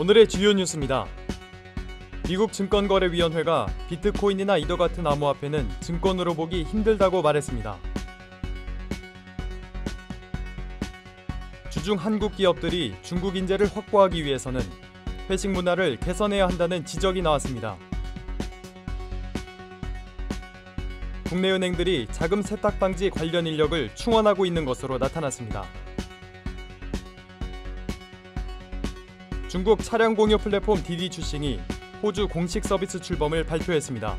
오늘의 주요 뉴스입니다. 미국 증권거래위원회가 비트코인이나 이더 같은 암호화폐는 증권으로 보기 힘들다고 말했습니다. 주중 한국 기업들이 중국 인재를 확보하기 위해서는 회식 문화를 개선해야 한다는 지적이 나왔습니다. 국내 은행들이 자금 세탁 방지 관련 인력을 충원하고 있는 것으로 나타났습니다. 중국 차량 공유 플랫폼 디디 출싱이 호주 공식 서비스 출범을 발표했습니다.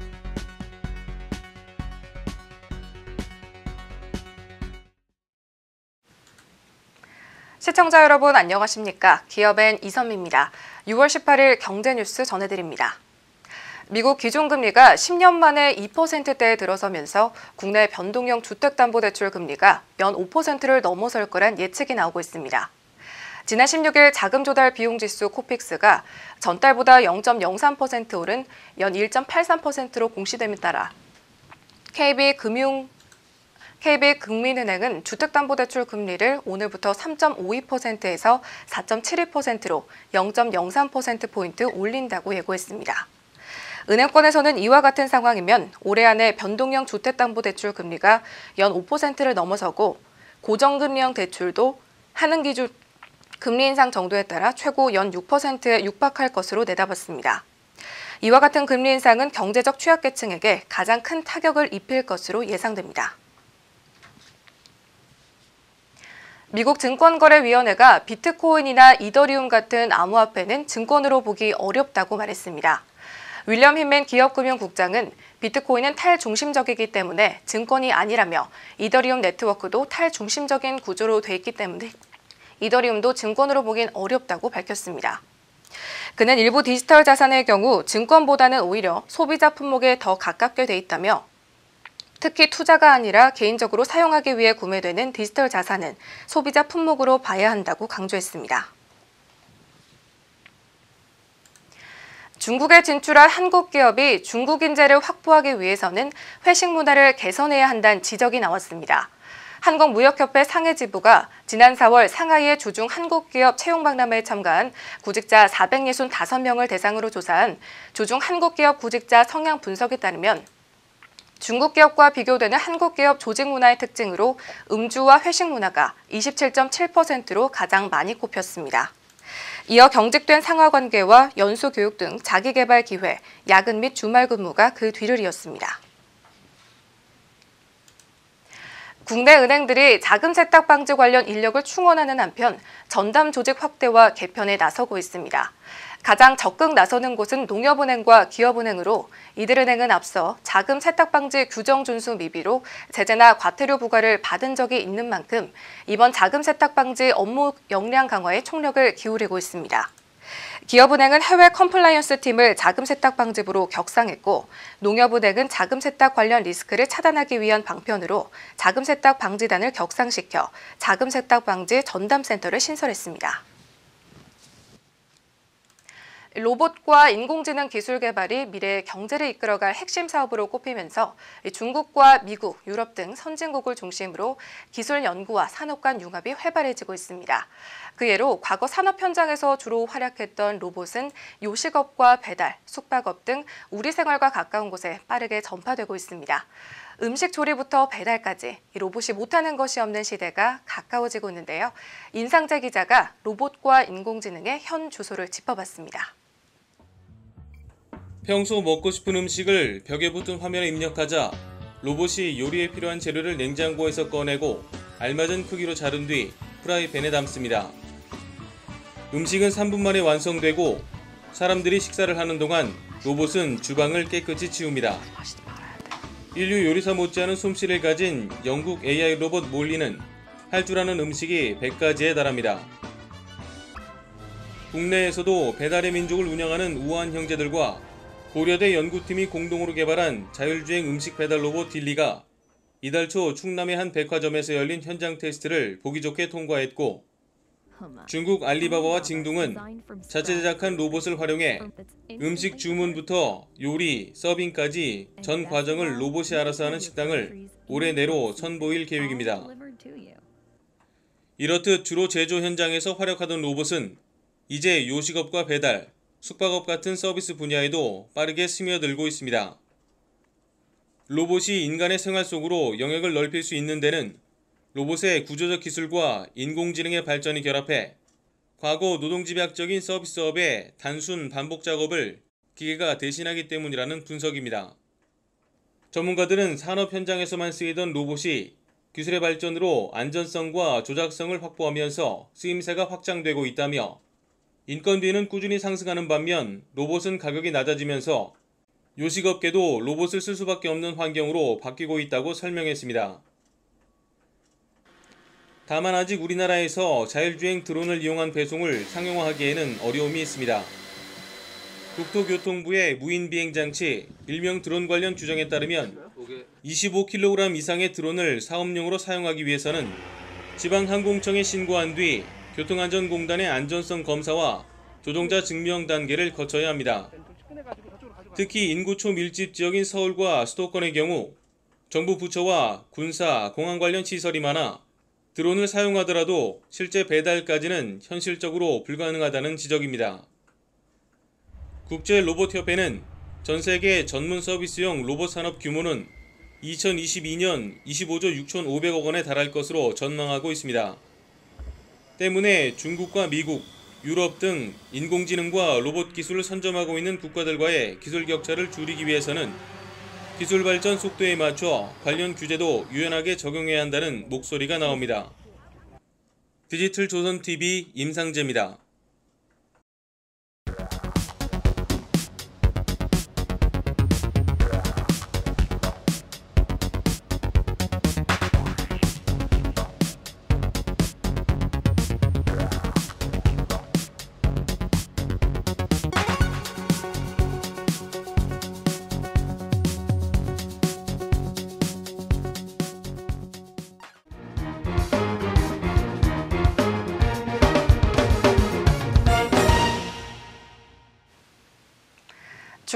시청자 여러분 안녕하십니까? 기업엔 이선미입니다. 6월 18일 경제뉴스 전해드립니다. 미국 기준금리가 10년 만에 2%대에 들어서면서 국내 변동형 주택담보대출 금리가 연 5%를 넘어설 거란 예측이 나오고 있습니다. 지난 16일 자금 조달 비용 지수 코픽스가 전달보다 0.03% 오른 연 1.83%로 공시됨에 따라 KB금융 KB국민은행은 주택담보대출 금리를 오늘부터 3.52%에서 4.72%로 0.03%포인트 올린다고 예고했습니다. 은행권에서는 이와 같은 상황이면 올해 안에 변동형 주택담보대출 금리가 연 5%를 넘어서고 고정금리형 대출도 하는 기준 금리 인상 정도에 따라 최고 연 6%에 육박할 것으로 내다봤습니다. 이와 같은 금리 인상은 경제적 취약계층에게 가장 큰 타격을 입힐 것으로 예상됩니다. 미국 증권거래위원회가 비트코인이나 이더리움 같은 암호화폐는 증권으로 보기 어렵다고 말했습니다. 윌리엄 힌맨 기업금융국장은 비트코인은 탈중심적이기 때문에 증권이 아니라며 이더리움 네트워크도 탈중심적인 구조로 돼 있기 때문에 이더리움도 증권으로 보긴 어렵다고 밝혔습니다. 그는 일부 디지털 자산의 경우 증권보다는 오히려 소비자 품목에 더 가깝게 돼 있다며 특히 투자가 아니라 개인적으로 사용하기 위해 구매되는 디지털 자산은 소비자 품목으로 봐야 한다고 강조했습니다. 중국에 진출한 한국 기업이 중국 인재를 확보하기 위해서는 회식 문화를 개선해야 한다는 지적이 나왔습니다. 한국무역협회 상해지부가 지난 4월 상하이의 주중 한국기업 채용박람회에 참가한 구직자 465명을 대상으로 조사한 주중 한국기업 구직자 성향 분석에 따르면 중국 기업과 비교되는 한국 기업 조직 문화의 특징으로 음주와 회식 문화가 27.7%로 가장 많이 꼽혔습니다. 이어 경직된 상하 관계와 연수 교육 등 자기 개발 기회, 야근 및 주말 근무가 그 뒤를 이었습니다. 국내 은행들이 자금 세탁 방지 관련 인력을 충원하는 한편 전담 조직 확대와 개편에 나서고 있습니다. 가장 적극 나서는 곳은 농협은행과 기업은행으로 이들은행은 앞서 자금 세탁 방지 규정 준수 미비로 제재나 과태료 부과를 받은 적이 있는 만큼 이번 자금 세탁 방지 업무 역량 강화에 총력을 기울이고 있습니다. 기업은행은 해외 컴플라이언스 팀을 자금 세탁 방지부로 격상했고 농협은행은 자금 세탁 관련 리스크를 차단하기 위한 방편으로 자금 세탁 방지단을 격상시켜 자금 세탁 방지 전담센터를 신설했습니다. 로봇과 인공지능 기술 개발이 미래의 경제를 이끌어갈 핵심 사업으로 꼽히면서 중국과 미국, 유럽 등 선진국을 중심으로 기술 연구와 산업 간 융합이 활발해지고 있습니다. 그 예로 과거 산업 현장에서 주로 활약했던 로봇은 요식업과 배달, 숙박업 등 우리 생활과 가까운 곳에 빠르게 전파되고 있습니다. 음식 조리부터 배달까지 로봇이 못하는 것이 없는 시대가 가까워지고 있는데요. 인상재 기자가 로봇과 인공지능의 현 주소를 짚어봤습니다. 평소 먹고 싶은 음식을 벽에 붙은 화면에 입력하자 로봇이 요리에 필요한 재료를 냉장고에서 꺼내고 알맞은 크기로 자른 뒤 프라이팬에 담습니다. 음식은 3분 만에 완성되고 사람들이 식사를 하는 동안 로봇은 주방을 깨끗이 치웁니다. 인류 요리사 못지않은 솜씨를 가진 영국 AI 로봇 몰리는 할 줄 아는 음식이 100가지에 달합니다. 국내에서도 배달의 민족을 운영하는 우한 형제들과 고려대 연구팀이 공동으로 개발한 자율주행 음식 배달 로봇 딜리가 이달 초 충남의 한 백화점에서 열린 현장 테스트를 보기 좋게 통과했고 중국 알리바바와 징둥은 자체 제작한 로봇을 활용해 음식 주문부터 요리, 서빙까지 전 과정을 로봇이 알아서 하는 식당을 올해 내로 선보일 계획입니다. 이렇듯 주로 제조 현장에서 활약하던 로봇은 이제 요식업과 배달, 숙박업 같은 서비스 분야에도 빠르게 스며들고 있습니다. 로봇이 인간의 생활 속으로 영역을 넓힐 수 있는 데는 로봇의 구조적 기술과 인공지능의 발전이 결합해 과거 노동집약적인 서비스업의 단순 반복 작업을 기계가 대신하기 때문이라는 분석입니다. 전문가들은 산업 현장에서만 쓰이던 로봇이 기술의 발전으로 안전성과 조작성을 확보하면서 쓰임새가 확장되고 있다며 인건비는 꾸준히 상승하는 반면 로봇은 가격이 낮아지면서 요식업계도 로봇을 쓸 수밖에 없는 환경으로 바뀌고 있다고 설명했습니다. 다만 아직 우리나라에서 자율주행 드론을 이용한 배송을 상용화하기에는 어려움이 있습니다. 국토교통부의 무인비행장치, 일명 드론 관련 규정에 따르면 25kg 이상의 드론을 사업용으로 사용하기 위해서는 지방항공청에 신고한 뒤 교통안전공단의 안전성 검사와 조종자 증명 단계를 거쳐야 합니다. 특히 인구 초 밀집 지역인 서울과 수도권의 경우 정부 부처와 군사, 공안 관련 시설이 많아 드론을 사용하더라도 실제 배달까지는 현실적으로 불가능하다는 지적입니다. 국제 로봇협회는 전 세계 전문 서비스용 로봇 산업 규모는 2022년 25조 6,500억 원에 달할 것으로 전망하고 있습니다. 때문에 중국과 미국, 유럽 등 인공지능과 로봇 기술을 선점하고 있는 국가들과의 기술 격차를 줄이기 위해서는 기술 발전 속도에 맞춰 관련 규제도 유연하게 적용해야 한다는 목소리가 나옵니다. 디지털 조선 TV 임상재입니다.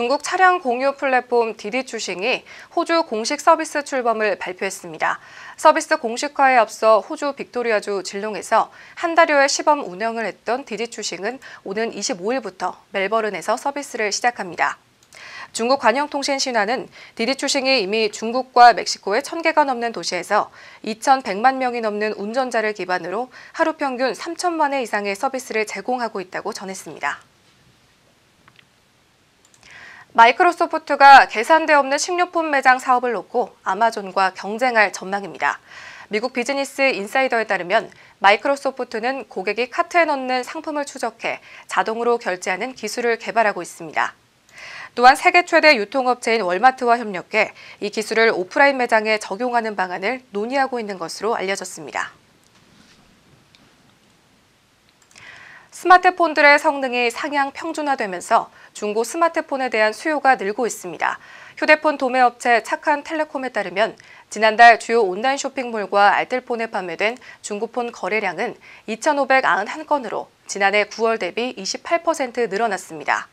중국 차량 공유 플랫폼 디디추싱이 호주 공식 서비스 출범을 발표했습니다. 서비스 공식화에 앞서 호주 빅토리아주 진롱에서 한 달여의 시범 운영을 했던 디디추싱은 오는 25일부터 멜버른에서 서비스를 시작합니다. 중국 관영통신 신화는 디디추싱이 이미 중국과 멕시코의 1000개가 넘는 도시에서 2100만 명이 넘는 운전자를 기반으로 하루 평균 3천만 회 이상의 서비스를 제공하고 있다고 전했습니다. 마이크로소프트가 계산대 없는 식료품 매장 사업을 놓고 아마존과 경쟁할 전망입니다. 미국 비즈니스 인사이더에 따르면 마이크로소프트는 고객이 카트에 넣는 상품을 추적해 자동으로 결제하는 기술을 개발하고 있습니다. 또한 세계 최대 유통업체인 월마트와 협력해 이 기술을 오프라인 매장에 적용하는 방안을 논의하고 있는 것으로 알려졌습니다. 스마트폰들의 성능이 상향 평준화되면서 중고 스마트폰에 대한 수요가 늘고 있습니다. 휴대폰 도매업체 착한 텔레콤에 따르면 지난달 주요 온라인 쇼핑몰과 알뜰폰에 판매된 중고폰 거래량은 2,591건으로 지난해 9월 대비 28% 늘어났습니다.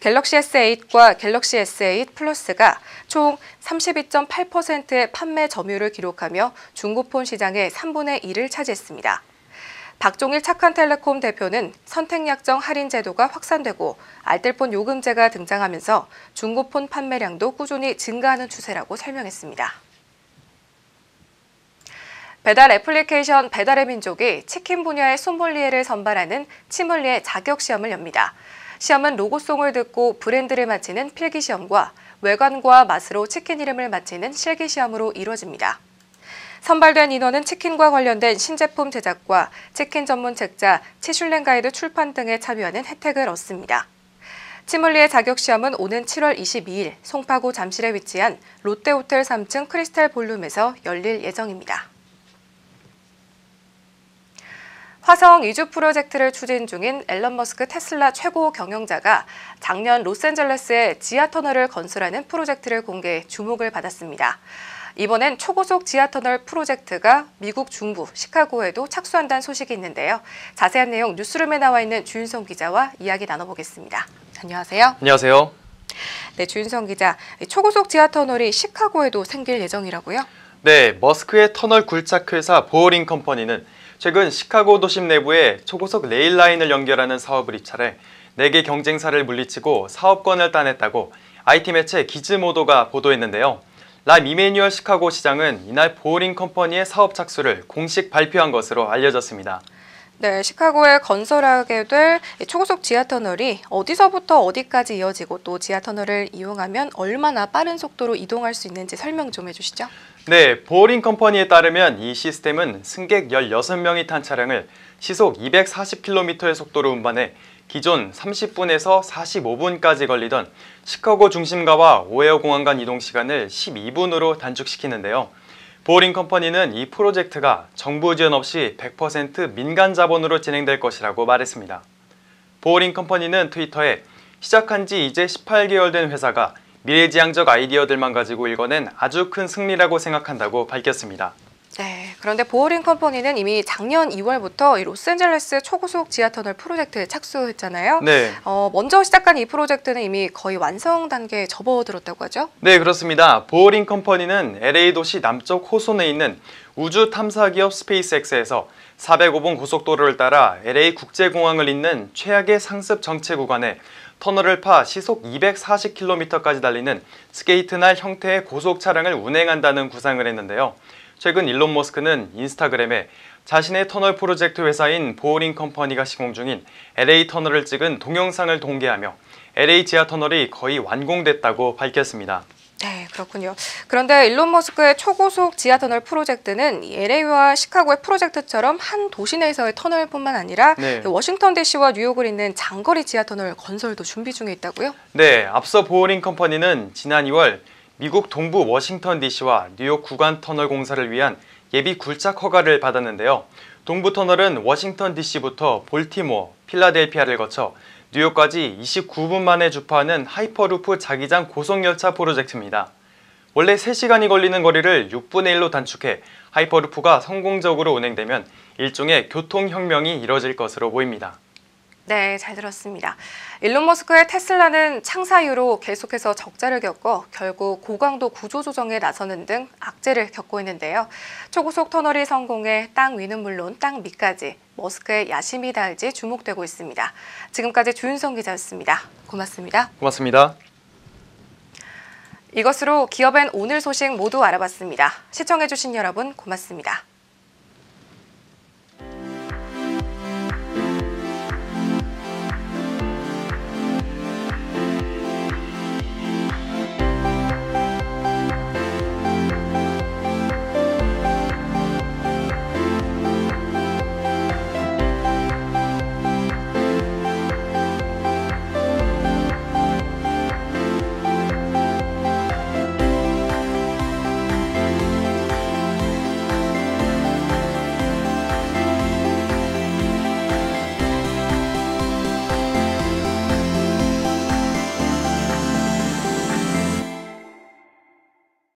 갤럭시 S8과 갤럭시 S8 플러스가 총 32.8%의 판매 점유율을 기록하며 중고폰 시장의 3분의 1을 차지했습니다. 박종일 착한텔레콤 대표는 선택약정 할인 제도가 확산되고 알뜰폰 요금제가 등장하면서 중고폰 판매량도 꾸준히 증가하는 추세라고 설명했습니다. 배달 애플리케이션 배달의 민족이 치킨 분야의 소믈리에를 선발하는 치믈리에 자격 시험을 엽니다. 시험은 로고송을 듣고 브랜드를 맞히는 필기 시험과 외관과 맛으로 치킨 이름을 맞히는 실기 시험으로 이루어집니다. 선발된 인원은 치킨과 관련된 신제품 제작과 치킨 전문 책자, 치슐랭 가이드 출판 등에 참여하는 혜택을 얻습니다. 치물리의 자격시험은 오는 7월 22일 송파구 잠실에 위치한 롯데호텔 3층 크리스탈 볼룸에서 열릴 예정입니다. 화성 이주 프로젝트를 추진 중인 앨런 머스크 테슬라 최고 경영자가 작년 로스앤젤레스에 지하 터널을 건설하는 프로젝트를 공개해 주목을 받았습니다. 이번엔 초고속 지하터널 프로젝트가 미국 중부 시카고에도 착수한다는 소식이 있는데요. 자세한 내용 뉴스룸에 나와 있는 주윤성 기자와 이야기 나눠보겠습니다. 안녕하세요. 안녕하세요. 네, 주윤성 기자. 초고속 지하터널이 시카고에도 생길 예정이라고요? 네, 머스크의 터널 굴착 회사 보어링 컴퍼니는 최근 시카고 도심 내부에 초고속 레일 라인을 연결하는 사업을 입찰해 4개 경쟁사를 물리치고 사업권을 따냈다고 IT 매체 기즈모도가 보도했는데요. 람 이메뉴얼 시카고 시장은 이날 보링 컴퍼니의 사업 착수를 공식 발표한 것으로 알려졌습니다. 네, 시카고에 건설하게 될 초고속 지하터널이 어디서부터 어디까지 이어지고 또 지하터널을 이용하면 얼마나 빠른 속도로 이동할 수 있는지 설명 좀 해주시죠. 네, 보링 컴퍼니에 따르면 이 시스템은 승객 16명이 탄 차량을 시속 240km의 속도로 운반해 기존 30분에서 45분까지 걸리던 시카고 중심가와 오헤어 공항 간 이동 시간을 12분으로 단축시키는데요. 보링 컴퍼니는 이 프로젝트가 정부 지원 없이 100% 민간 자본으로 진행될 것이라고 말했습니다. 보링 컴퍼니는 트위터에 시작한 지 이제 18개월 된 회사가 미래지향적 아이디어들만 가지고 일궈낸 아주 큰 승리라고 생각한다고 밝혔습니다. 네, 그런데 보어링 컴퍼니는 이미 작년 2월부터 이 로스앤젤레스 초고속 지하터널 프로젝트에 착수했잖아요. 네. 어, 먼저 시작한 이 프로젝트는 이미 거의 완성 단계에 접어들었다고 하죠. 네, 그렇습니다. 보어링 컴퍼니는 LA 도시 남쪽 호손에 있는 우주 탐사 기업 스페이스X에서 405번 고속도로를 따라 LA 국제공항을 잇는 최악의 상습 정체 구간에 터널을 파 시속 240km까지 달리는 스케이트날 형태의 고속 차량을 운행한다는 구상을 했는데요. 최근 일론 머스크는 인스타그램에 자신의 터널 프로젝트 회사인 보어링 컴퍼니가 시공 중인 LA 터널을 찍은 동영상을 공개하며 LA 지하 터널이 거의 완공됐다고 밝혔습니다. 네, 그렇군요. 그런데 일론 머스크의 초고속 지하 터널 프로젝트는 이 LA와 시카고의 프로젝트처럼 한 도시 내에서의 터널뿐만 아니라 네. 워싱턴 DC와 뉴욕을 잇는 장거리 지하 터널 건설도 준비 중에 있다고요? 네, 앞서 보어링 컴퍼니는 지난 2월 미국 동부 워싱턴 DC와 뉴욕 구간 터널 공사를 위한 예비 굴착 허가를 받았는데요. 동부 터널은 워싱턴 DC부터 볼티모어, 필라델피아를 거쳐 뉴욕까지 29분 만에 주파하는 하이퍼루프 자기장 고속열차 프로젝트입니다. 원래 3시간이 걸리는 거리를 6분의 1로 단축해 하이퍼루프가 성공적으로 운행되면 일종의 교통혁명이 이뤄질 것으로 보입니다. 네, 잘 들었습니다. 일론 머스크의 테슬라는 창사 이후로 계속해서 적자를 겪고 결국 고강도 구조 조정에 나서는 등 악재를 겪고 있는데요. 초고속 터널이 성공해 땅 위는 물론 땅 밑까지 머스크의 야심이 닿을지 주목되고 있습니다. 지금까지 주윤성 기자였습니다. 고맙습니다. 고맙습니다. 이것으로 기업엔 오늘 소식 모두 알아봤습니다. 시청해주신 여러분 고맙습니다.